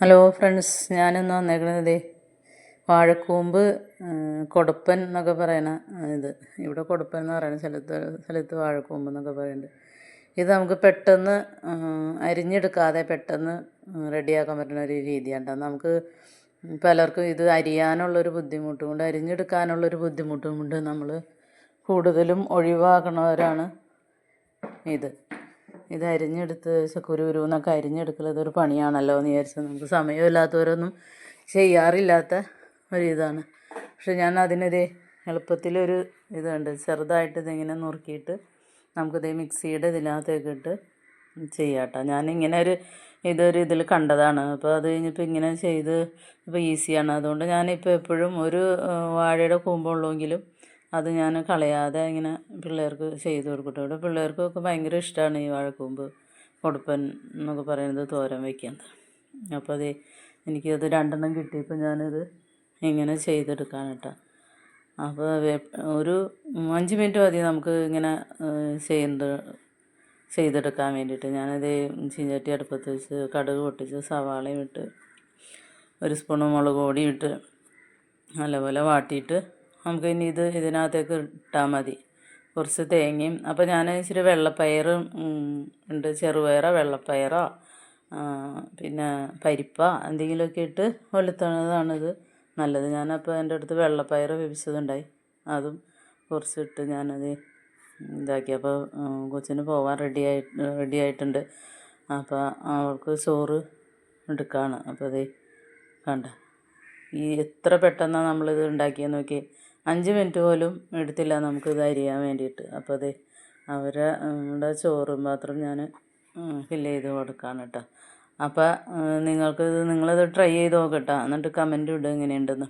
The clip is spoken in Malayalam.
ഹലോ ഫ്രണ്ട്സ് ഞാനിന്ന് വന്നേക്കണത് വാഴക്കൂമ്പ് കൊടുപ്പൻ എന്നൊക്കെ പറയണ ഇത്. ഇവിടെ കൊടുപ്പൻ എന്ന് പറയുന്ന സ്ഥലത്ത് സ്ഥലത്ത് വാഴക്കൂമ്പ് എന്നൊക്കെ പറയുന്നുണ്ട് ഇത് നമുക്ക് പെട്ടെന്ന് അരിഞ്ഞെടുക്കാതെ പെട്ടെന്ന് റെഡിയാക്കാൻ പറ്റുന്ന ഒരു രീതിയാണ് നമുക്ക് പലർക്കും ഇത് അരിയാനുള്ളൊരു ബുദ്ധിമുട്ടും കൊണ്ട് അരിഞ്ഞെടുക്കാനുള്ളൊരു ബുദ്ധിമുട്ടും കൊണ്ട് നമ്മൾ കൂടുതലും ഒഴിവാക്കണവരാണ് ഇത്. ഇത് അരിഞ്ഞെടുത്ത് കുരു എന്നൊക്കെ അരിഞ്ഞെടുക്കുന്നത് ഇതൊരു പണിയാണല്ലോ എന്ന് വിചാരിച്ച് നമുക്ക് സമയമില്ലാത്തവരൊന്നും ചെയ്യാറില്ലാത്ത ഒരിതാണ്. പക്ഷെ ഞാൻ അതിനൊരു എളുപ്പത്തിലൊരു ഇതുണ്ട്. ചെറുതായിട്ട് ഇതിങ്ങനെ നുറുക്കിയിട്ട് നമുക്കിത് മിക്സിയുടെ ഇതിനകത്തേക്ക് ഇട്ട് ചെയ്യാട്ടോ. ഞാനിങ്ങനെ ഒരു ഇതൊരു ഇതിൽ കണ്ടതാണ്. അപ്പോൾ അത് കഴിഞ്ഞിപ്പോൾ ഇങ്ങനെ ചെയ്ത് ഇപ്പോൾ ഈസിയാണ്. അതുകൊണ്ട് ഞാനിപ്പോൾ എപ്പോഴും ഒരു വാഴയുടെ കൂമ്പുള്ളെങ്കിലും അത് ഞാൻ കളയാതെ ഇങ്ങനെ പിള്ളേർക്ക് ചെയ്ത് കൊടുക്കട്ടെ. ഇവിടെ പിള്ളേർക്കൊക്കെ ഭയങ്കര ഇഷ്ടമാണ് ഈ വാഴക്കൂമ്പ് കൊടുപ്പൻ എന്നൊക്കെ പറയുന്നത് തോരൻ വയ്ക്കുന്നത് അപ്പോൾ അത് എനിക്കത് രണ്ടെണ്ണം കിട്ടിയപ്പോൾ ഞാനത് ഇങ്ങനെ ചെയ്തെടുക്കാൻ കേട്ടോ അപ്പോൾ ഒരു അഞ്ച് മിനിറ്റ് മതി നമുക്ക് ഇങ്ങനെ ചെയ്യുന്നത് ചെയ്തെടുക്കാൻ വേണ്ടിയിട്ട്. ഞാനത് ചീഞ്ചട്ടി അടുപ്പത്ത് വെച്ച് കടുക് പൊട്ടിച്ച് സവാളയും ഇട്ട് ഒരു സ്പൂൺ മുളക് പൊടി ഇട്ട് നല്ലപോലെ വാട്ടിയിട്ട് നമുക്ക് ഇനി ഇത് ഇതിനകത്തേക്ക് ഇട്ടാൽ മതി. കുറച്ച് തേങ്ങയും അപ്പോൾ ഞാൻ ഇച്ചിരി വെള്ളപ്പയറും ഉണ്ട്. ചെറുപയറോ വെള്ളപ്പയറോ പിന്നെ പരിപ്പ എന്തെങ്കിലുമൊക്കെ ഇട്ട് വെളുത്തണതാണിത് നല്ലത്. ഞാനപ്പോൾ എന്റെ അടുത്ത് വെള്ളപ്പയർ വിപിച്ചതുണ്ടായി അതും കുറച്ചിട്ട് ഞാനത് ഇതാക്കി. അപ്പോൾ കൊച്ചിന് പോകാൻ റെഡി ആയി റെഡി ആയിട്ടുണ്ട്. അപ്പോൾ അവൾക്ക് ചോറ് എടുക്കുകയാണ് അപ്പോൾ അതേ കണ്ട. ഈ എത്ര പെട്ടെന്നാണ് നമ്മളിത് ഉണ്ടാക്കിയെന്ന് നോക്കി അഞ്ച് മിനിറ്റ് പോലും എടുത്തില്ല നമുക്ക് ഇത് അരിയാൻ വേണ്ടിയിട്ട്. അപ്പോൾ അതെ അവരുടെ ചോറും പാത്രം ഞാൻ ഫില്ല് ചെയ്ത് കൊടുക്കാണ് കേട്ടോ അപ്പോൾ നിങ്ങൾക്ക് നിങ്ങളിത് ട്രൈ ചെയ്ത് നോക്കട്ടോ എന്നിട്ട് കമന്റ് ഇടുക എങ്ങനെയുണ്ടെന്ന്.